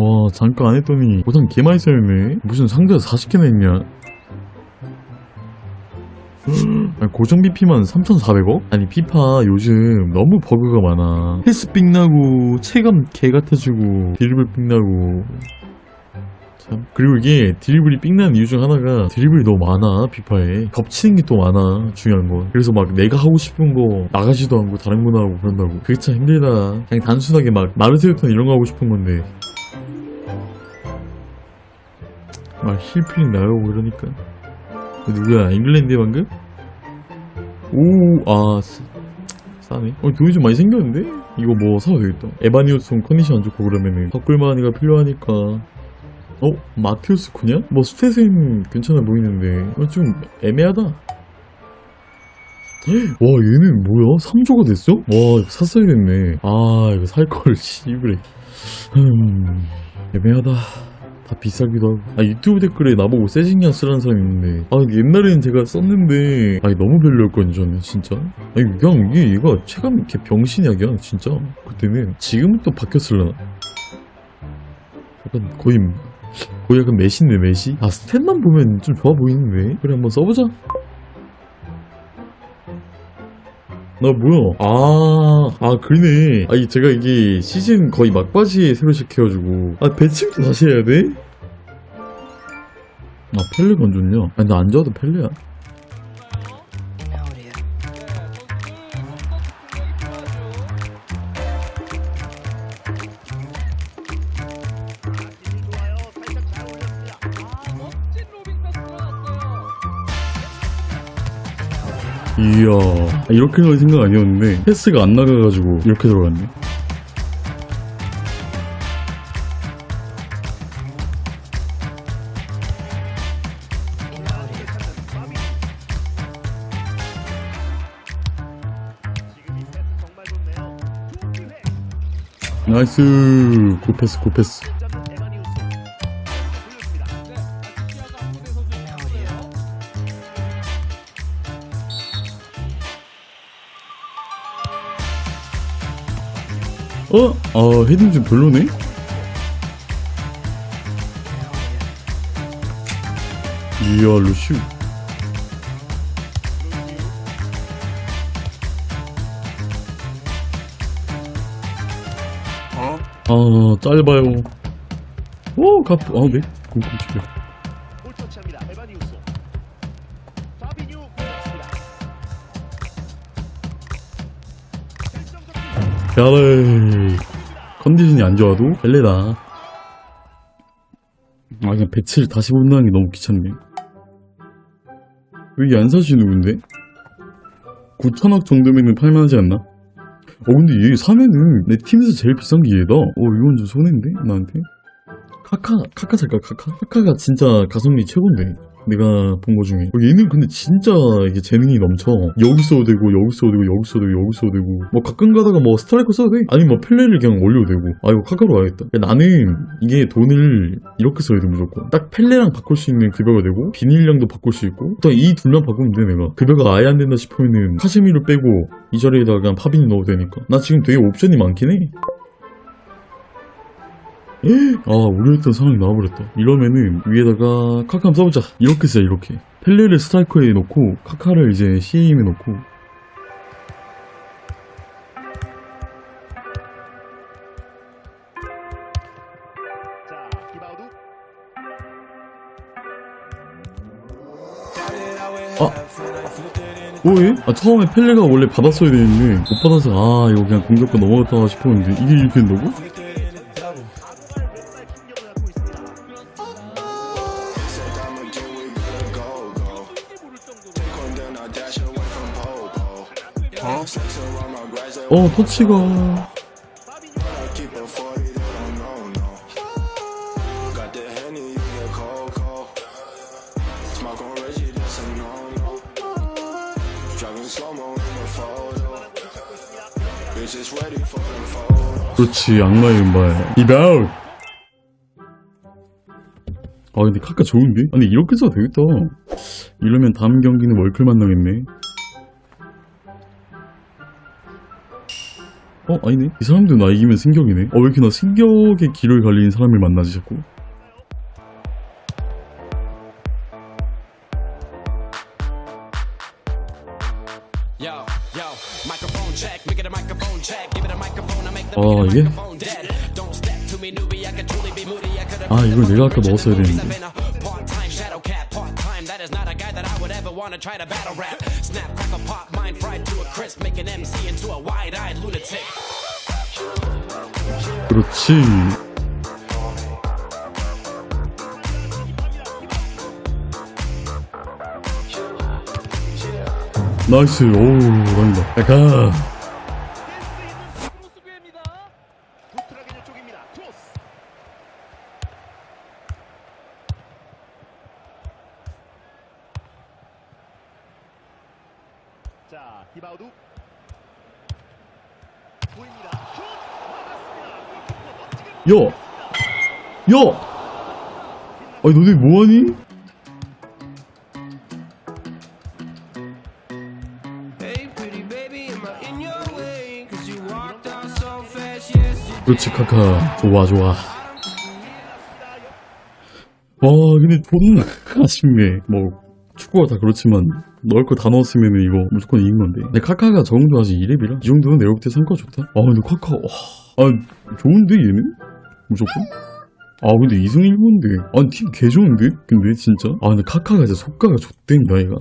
와 잠깐 안 했더니 보상 개 많이 쌓였네 무슨 상자 40개나 있냐? 고정 BP만 3,400억? 아니 피파 요즘 너무 버그가 많아. 패스 삑나고 체감 개 같아지고 드리블 삑나고. 참. 그리고 이게 드리블이 삑나는 이유 중 하나가 드리블이 너무 많아 피파에. 겹치는 게 또 많아 중요한 건. 그래서 막 내가 하고 싶은 거 나가지도 않고 다른 거나 하고 그런다고. 그게 참 힘들다. 그냥 단순하게 막 마르세유턴 이런 거 하고 싶은 건데 막 힐필링 나오고 이러니까 누구야 잉글랜드 방금? 오아 싸네 어 돈이 좀 많이 생겼는데? 이거 뭐 사도 되겠다 에바니우스 컨디션 안 좋고 그러면은 덕글마니가 필요하니까 어? 마테우스 쿠냐? 뭐 스탯은 괜찮아 보이는데 어, 좀 애매하다 와 얘는 뭐야? 3조가 됐어? 와 이거 샀어야 됐네 아 이거 살걸 씨부래 음 애매하다 다 비싸기도 하고. 아 유튜브 댓글에 나보고 세징야 쓰라는 사람이 있는데. 아 옛날에는 제가 썼는데. 아니 너무 별로였거든요 저는 진짜. 아니 그냥 이게 얘가 체감 이렇게 병신이야 그냥 진짜. 그때는 지금은 또 바뀌었을라나? 약간 거의 거의 약간 메시인데 메시? 아 스탯만 보면 좀 좋아 보이는데. 그래 한번 써보자 나 뭐야? 아, 아, 그러네. 아, 이 제가 이게 시즌 거의 막바지에 새로 시켜가지고. 아, 배칭도 다시 해야 돼? 아, 펠레가 안 좋냐? 아니, 나 안 좋아도 펠레야. 이야, 아, 이렇게 넣을 생각 아니었는데, 패스가 안 나가가지고, 이렇게 들어갔네. 나이스, 굿패스, 굿패스. 어? 아, 헤딩 좀 별로네? 이야, 루슈. 아, 짧아요. 오, 가프. 아, 네. 결정적 야래. 컨디션이 안 좋아도 벨레다. 아, 그냥 배치를 다시 본다는 게 너무 귀찮네. 여기 안사시 누군데? 9천억 정도면은 팔만하지 않나? 어, 근데 얘 사면은 내 팀에서 제일 비싼 게 얘다. 어, 이건 좀 손해인데? 나한테? 카카, 카카 살까, 카카? 카카가 진짜 가성비 최고인데. 내가 본 거 중에. 어, 얘는 근데 진짜 이게 재능이 넘쳐. 여기 써도 되고, 여기 써도 되고, 여기 써도 되고, 여기 써도 되고. 뭐 가끔 가다가 뭐 스트라이커 써도 돼. 아니면 뭐 펠레를 그냥 올려도 되고. 아, 이거 카카로 와야겠다. 야, 나는 이게 돈을 이렇게 써야 돼, 무조건. 딱 펠레랑 바꿀 수 있는 급여가 되고, 비닐량도 바꿀 수 있고, 또이 둘만 바꾸면 돼, 내가. 급여가 아예 안 된다 싶으면은, 카시미를 빼고, 이 자리에다가 그냥 파빈이 넣어도 되니까. 나 지금 되게 옵션이 많긴 해. 아, 우려했던 상황이 나와버렸다. 이러면은 위에다가 카카 한번 써보자. 이렇게 써, 이렇게. 펠레를 스트라이커에 놓고 카카를 이제 CA임에 놓고 자, 히바우두. 뭐해? 아 처음에 펠레가 원래 받았어야 되는데 못 받아서 아 이거 그냥 공격과 넘어갔다 싶었는데 이게 이렇게 된다고? 어 터치가 그렇지 악마의 은발. 이바웃 아 근데 카카 좋은데? 아니 이렇게 써도 되겠다. 이러면 다음 경기는 월클 만나겠네 어 아니네 이 사람도 나 이기면 승격이네 어 왜 이렇게 나 승격의 길을 갈리는 사람을 만나지 자꾸 어 이게 아 이걸 내가 아까 먹었어야 되는데 been a part-time shadow cat, part-time, that is not a guy that I would ever want to try to battle rap. Snap, crackle, pop, mind fried to a crisp, make an MC into a wide-eyed lunatic. 그렇지 나이스 오우 난다 약간 자, 히바우두. 보입니다. 야! 야! 아니 너네 뭐하니? Hey, pretty baby, am I in your way? Cause you walked out so fast, yes, you 그렇지 카카 좋아 좋아 와 근데 존나 아쉽네 뭐 축구가 다 그렇지만 넣을 거 다 넣었으면 이거 무조건 이긴 건데 근데 카카가 저 정도 아직 2렙이라 이 정도는 내가 볼때 성과 좋다 아 근데 카카 와, 아 좋은데 얘는? 무조건? 아 근데 2승 1무인데 아니 팀 개 좋은데? 근데 진짜? 아 근데 카카가 진짜 속가가 좋댄다 얘가